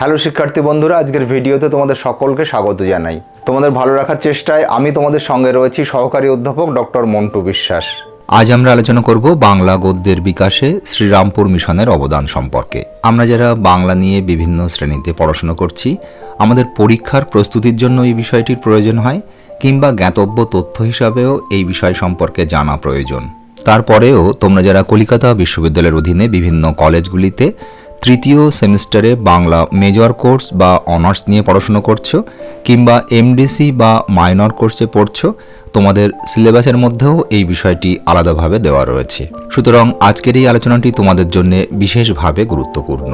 Hello শিক্ষার্থী বন্ধুরা, আজকের ভিডিওতে তোমাদের সকলকে স্বাগত জানাই। তোমাদের ভালো রাখার চেষ্টায় আমি তোমাদের সঙ্গে রয়েছি সহকারী অধ্যাপক ডক্টর মন্টু বিশ্বাস। আজ আমরা আলোচনা করব বাংলা গদ্যের বিকাশে শ্রীরামপুর মিশনের অবদান সম্পর্কে। আমরা যারা বাংলা নিয়ে বিভিন্ন শ্রেণীতে পড়াশোনা করছি, আমাদের পরীক্ষার প্রস্তুতির জন্য এই বিষয়টির প্রয়োজন হয়, কিংবা জ্ঞাতব্য তথ্য হিসাবেও এই বিষয় সম্পর্কে জানা প্রয়োজন। তারপরেও তোমরা যারা কলিকাতা বিশ্ববিদ্যালয়ের অধীনে বিভিন্ন কলেজগুলিতে তৃতীয় সেমিস্টারে বাংলা মেজর কোর্স বা অনার্স নিয়ে পড়াশুনো করছ, কিংবা এমডিসি বা মাইনর কোর্সে পড়ছো, তোমাদের সিলেবাসের মধ্যেও এই বিষয়টি আলাদাভাবে দেওয়া রয়েছে। সুতরাং আজকের এই আলোচনাটি তোমাদের জন্য বিশেষভাবে গুরুত্বপূর্ণ।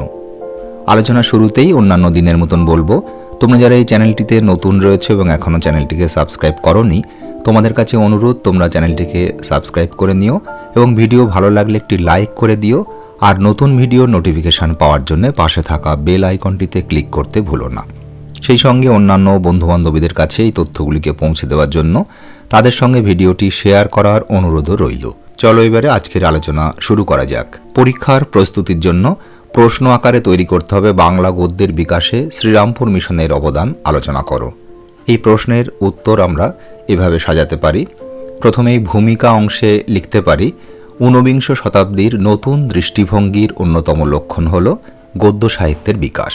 আলোচনা শুরুতেই অন্যান্য দিনের মতন বলব, তোমরা যারা এই চ্যানেলটিতে নতুন রয়েছে এবং এখনও চ্যানেলটিকে সাবস্ক্রাইব করনি, তোমাদের কাছে অনুরোধ, তোমরা চ্যানেলটিকে সাবস্ক্রাইব করে নিও, এবং ভিডিও ভালো লাগলে একটি লাইক করে দিও আর নতুন ভিডিও নোটিফিকেশান পাওয়ার জন্য পাশে থাকা বেল আইকনটিতে ক্লিক করতে ভুলো না। সেই সঙ্গে অন্যান্য বন্ধুবান্ধবীদের কাছে এই তথ্যগুলিকে পৌঁছে দেওয়ার জন্য তাদের সঙ্গে ভিডিওটি শেয়ার করার অনুরোধও রইল। চলো এবারে আজকের আলোচনা শুরু করা যাক। পরীক্ষার প্রস্তুতির জন্য প্রশ্ন আকারে তৈরি করতে হবে বাংলা গদ্যের বিকাশে শ্রীরামপুর মিশনের অবদান আলোচনা করো। এই প্রশ্নের উত্তর আমরা এভাবে সাজাতে পারি। প্রথমেই ভূমিকা অংশে লিখতে পারি ঊনবিংশ শতাব্দীর নতুন দৃষ্টিভঙ্গির অন্যতম লক্ষণ হল গদ্য সাহিত্যের বিকাশ।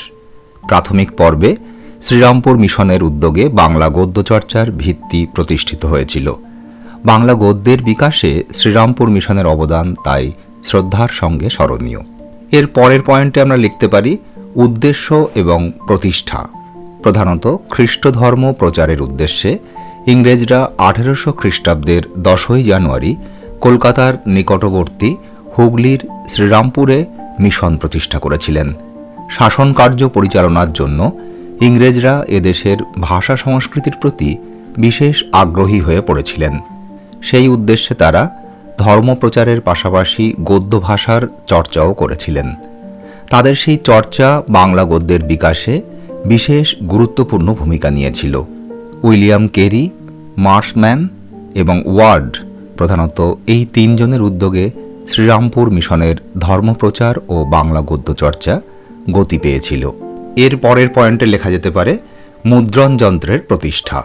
প্রাথমিক পর্বে শ্রীরামপুর মিশনের উদ্যোগে বাংলা গদ্য চর্চার ভিত্তি প্রতিষ্ঠিত হয়েছিল। বাংলা গদ্যের বিকাশে শ্রীরামপুর মিশনের অবদান তাই শ্রদ্ধার সঙ্গে স্মরণীয়। এর পরের পয়েন্টে আমরা লিখতে পারি উদ্দেশ্য এবং প্রতিষ্ঠা। প্রধানত খ্রিস্ট ধর্ম প্রচারের উদ্দেশ্যে ইংরেজরা আঠেরোশো খ্রিস্টাব্দের দশই জানুয়ারি কলকাতার নিকটবর্তী হুগলির শ্রীরামপুরে মিশন প্রতিষ্ঠা করেছিলেন। শাসন কার্য পরিচালনার জন্য ইংরেজরা এদেশের ভাষা সংস্কৃতির প্রতি বিশেষ আগ্রহী হয়ে পড়েছিলেন। সেই উদ্দেশ্যে তারা ধর্মপ্রচারের পাশাপাশি গদ্য ভাষার চর্চাও করেছিলেন। তাদের সেই চর্চা বাংলা গদ্যের বিকাশে বিশেষ গুরুত্বপূর্ণ ভূমিকা নিয়েছিল। উইলিয়াম কেরি মার্সম্যান এবং ওয়ার্ড প্রধানত এই তিনজনের উদ্যোগে শ্রীরামপুর মিশনের ধর্মপ্রচার ও বাংলা গদ্য চর্চা গতি পেয়েছিল। এর পরের পয়েন্টে লেখা যেতে পারে, মুদ্রণ যন্ত্রের প্রতিষ্ঠা।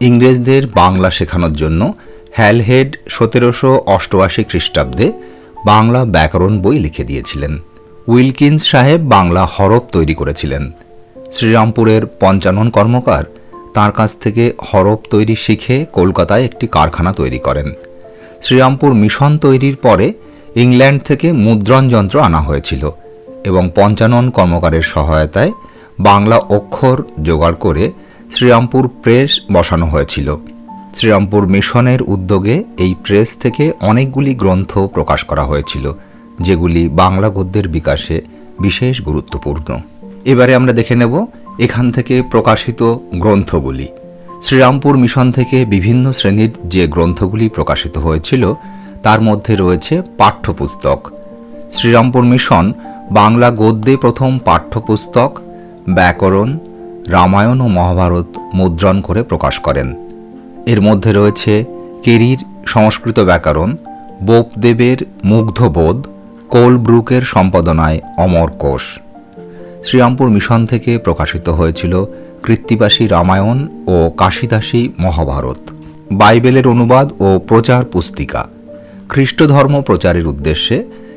ইংরেজদের বাংলা শেখানোর জন্য হ্যালহেড সতেরোশো অষ্টআশি খ্রিস্টাব্দে বাংলা ব্যাকরণ বই লিখে দিয়েছিলেন। উইলকিন্স সাহেব বাংলা হরফ তৈরি করেছিলেন। শ্রীরামপুরের পঞ্চানন কর্মকার তার কাছ থেকে হরফ তৈরি শিখে কলকাতায় একটি কারখানা তৈরি করেন। শ্রীরামপুর মিশন তৈরির পরে ইংল্যান্ড থেকে মুদ্রণ যন্ত্র আনা হয়েছিল এবং পঞ্চানন কর্মকারের সহায়তায় বাংলা অক্ষর জোগাড় করে শ্রীরামপুর প্রেস বসানো হয়েছিল। শ্রীরামপুর মিশনের উদ্যোগে এই প্রেস থেকে অনেকগুলি গ্রন্থ প্রকাশ করা হয়েছিল, যেগুলি বাংলা গদ্যের বিকাশে বিশেষ গুরুত্বপূর্ণ। এবারে আমরা দেখে নেব এখান থেকে প্রকাশিত গ্রন্থগুলি। শ্রীরামপুর মিশন থেকে বিভিন্ন শ্রেণির যে গ্রন্থগুলি প্রকাশিত হয়েছিল, তার মধ্যে রয়েছে পাঠ্যপুস্তক। শ্রীরামপুর মিশন বাংলা গদ্যে প্রথম পাঠ্যপুস্তক, ব্যাকরণ, রামায়ণ ও মহাভারত মুদ্রণ করে প্রকাশ করেন। এর মধ্যে রয়েছে কেরির সংস্কৃত ব্যাকরণ, বোপদেবের মুগ্ধবোধ কোলব্রুকের সম্পাদনায় অমর কোষ। শ্রীরামপুর মিশন থেকে প্রকাশিত হয়েছিল কৃত্তিবাসী রামায়ণ ও কাশিদাসী মহাভারত, বাইবেলের অনুবাদ ও প্রচার পুস্তিকা। খ্রিস্ট ধর্ম প্রচারের উদ্দেশ্যে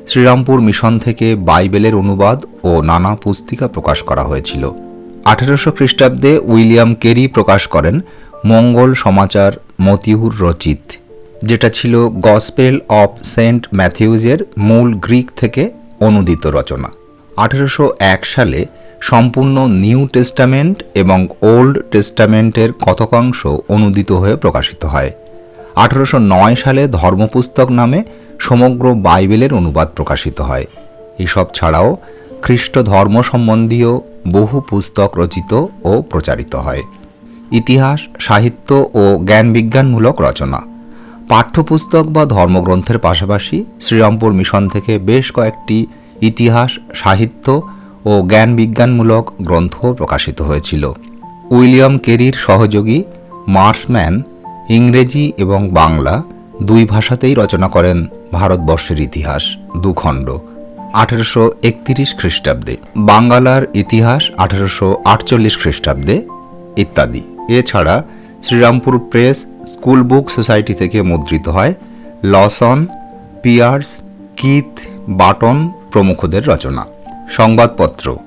শ্রীরামপুর মিশন থেকে বাইবেলের অনুবাদ ও নানা পুস্তিকা প্রকাশ করা হয়েছিল। আঠেরোশো খ্রিস্টাব্দে উইলিয়াম কেরি প্রকাশ করেন মঙ্গল সমাচার মতিহুর রচিত, যেটা ছিল গসপেল অফ সেন্ট ম্যাথিউজের মূল গ্রিক থেকে অনুদিত রচনা। আঠেরোশো এক সালে সম্পূর্ণ নিউ টেস্টামেন্ট এবং ওল্ড টেস্টামেন্টের কতকাংশ অনুদিত হয়ে প্রকাশিত হয়। আঠেরোশো নয় সালে ধর্মপুস্তক নামে সমগ্র বাইবেলের অনুবাদ প্রকাশিত হয়। এসব ছাড়াও খ্রিস্ট ধর্ম সম্বন্ধীয় বহু পুস্তক রচিত ও প্রচারিত হয়। ইতিহাস, সাহিত্য ও জ্ঞানবিজ্ঞানমূলক রচনা। পাঠ্যপুস্তক বা ধর্মগ্রন্থের পাশাপাশি শ্রীরামপুর মিশন থেকে বেশ কয়েকটি ইতিহাস, সাহিত্য ও জ্ঞান বিজ্ঞানমূলক গ্রন্থ প্রকাশিত হয়েছিল। উইলিয়াম কেরির সহযোগী মার্সম্যান ইংরেজি এবং বাংলা দুই ভাষাতেই রচনা করেন ভারতবর্ষের ইতিহাস দুখণ্ড, আঠেরোশো একতিরিশ খ্রিস্টাব্দে। বাঙ্গালার ইতিহাস আঠেরোশো আটচল্লিশ খ্রিস্টাব্দে ইত্যাদি। এছাড়া Serampore press, school book society থেকে মুদ্রিত হয় লসন, পিয়ার্স, কিথ বাটন প্রমুখদের রচনা। সংবাদপত্র।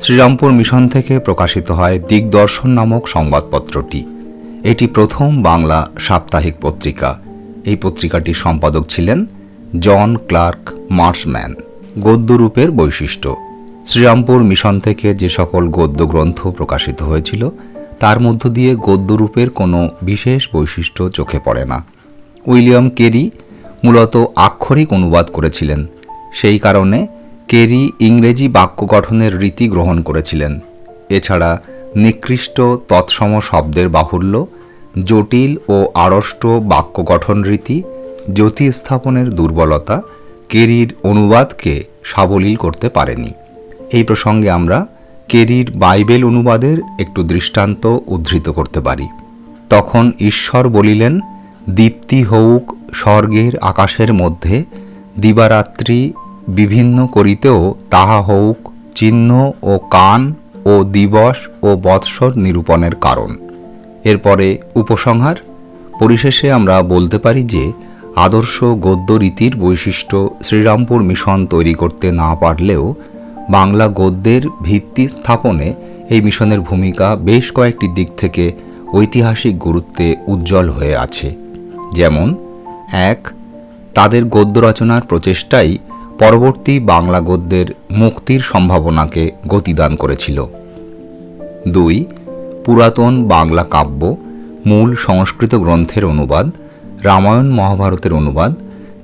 শ্রীরামপুর মিশন থেকে প্রকাশিত হয় দিগদর্শন নামক সংবাদপত্রটি। এটি প্রথম বাংলা সাপ্তাহিক পত্রিকা। এই পত্রিকাটির সম্পাদক ছিলেন জন ক্লার্ক মার্সম্যান গদ্যরূপের বৈশিষ্ট্য। শ্রীরামপুর মিশন থেকে যে সকল গদ্য গ্রন্থ প্রকাশিত হয়েছিল, তার মধ্য দিয়ে গদ্যরূপের কোনো বিশেষ বৈশিষ্ট্য চোখে পড়ে না। উইলিয়াম কেরি মূলত আক্ষরিক অনুবাদ করেছিলেন। সেই কারণে কেরি ইংরেজি বাক্য গঠনের রীতি গ্রহণ করেছিলেন। এছাড়া নিকৃষ্ট তৎসম শব্দের বাহুল্য, জটিল ও আড়ষ্ট বাক্য গঠন রীতি জ্যোতি স্থাপনের দুর্বলতা কেরির অনুবাদকে সাবলীল করতে পারেনি। এই প্রসঙ্গে আমরা কেরির বাইবেল অনুবাদের একটু দৃষ্টান্ত উদ্ধৃত করতে পারি। তখন ঈশ্বর বলিলেন, দীপ্তি হউক স্বর্গের আকাশের মধ্যে, দিবারাত্রি বিভিন্ন করিতেও তাহা হউক চিহ্ন ও কান ও দিবস ও বৎসর নিরূপণের কারণ। এরপরে উপসংহার। পরিশেষে আমরা বলতে পারি যে, আদর্শ গদ্য রীতির বৈশিষ্ট্য শ্রীরামপুর মিশন তৈরি করতে না পারলেও বাংলা গদ্যের ভিত্তি স্থাপনে এই মিশনের ভূমিকা বেশ কয়েকটি দিক থেকে ঐতিহাসিক গুরুত্বে উজ্জ্বল হয়ে আছে। যেমন, এক, তাদের গদ্য রচনার প্রচেষ্টাই পরবর্তী বাংলা গদ্যের মুক্তির সম্ভাবনাকে গতিদান করেছিল। দুই, পুরাতন বাংলা কাব্য, মূল সংস্কৃত গ্রন্থের অনুবাদ, রামায়ণ মহাভারতের অনুবাদ,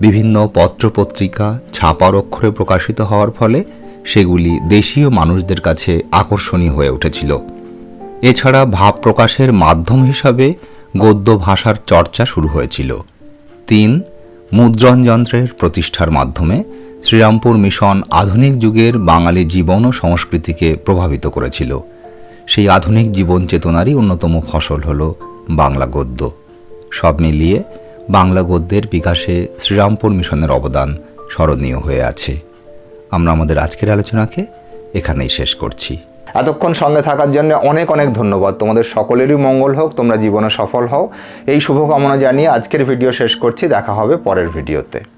বিভিন্ন পত্রপত্রিকা, ছাপার অক্ষরে প্রকাশিত হওয়ার ফলে সেগুলি দেশীয় মানুষদের কাছে আকর্ষণীয় হয়ে উঠেছিল। এছাড়া ভাব প্রকাশের মাধ্যম হিসাবে গদ্য ভাষার চর্চা শুরু হয়েছিল। তিন, মুদ্রণ যন্ত্রের প্রতিষ্ঠার মাধ্যমে শ্রীরামপুর মিশন আধুনিক যুগের বাঙালি জীবন ও সংস্কৃতিকে প্রভাবিত করেছিল। সেই আধুনিক জীবন চেতনারই অন্যতম ফসল হল বাংলা গদ্য। সব মিলিয়ে বাংলা গদ্যের বিকাশে শ্রীরামপুর মিশনের অবদান স্মরণীয় হয়ে আছে। আমরা আমাদের আজকের আলোচনাকে এখানেই শেষ করছি। এতক্ষণ সঙ্গে থাকার জন্য অনেক অনেক ধন্যবাদ। তোমাদের সকলেরই মঙ্গল হোক, তোমরা জীবনে সফল হও। এই শুভকামনা জানিয়ে আজকের ভিডিও শেষ করছি। দেখা হবে পরের ভিডিওতে।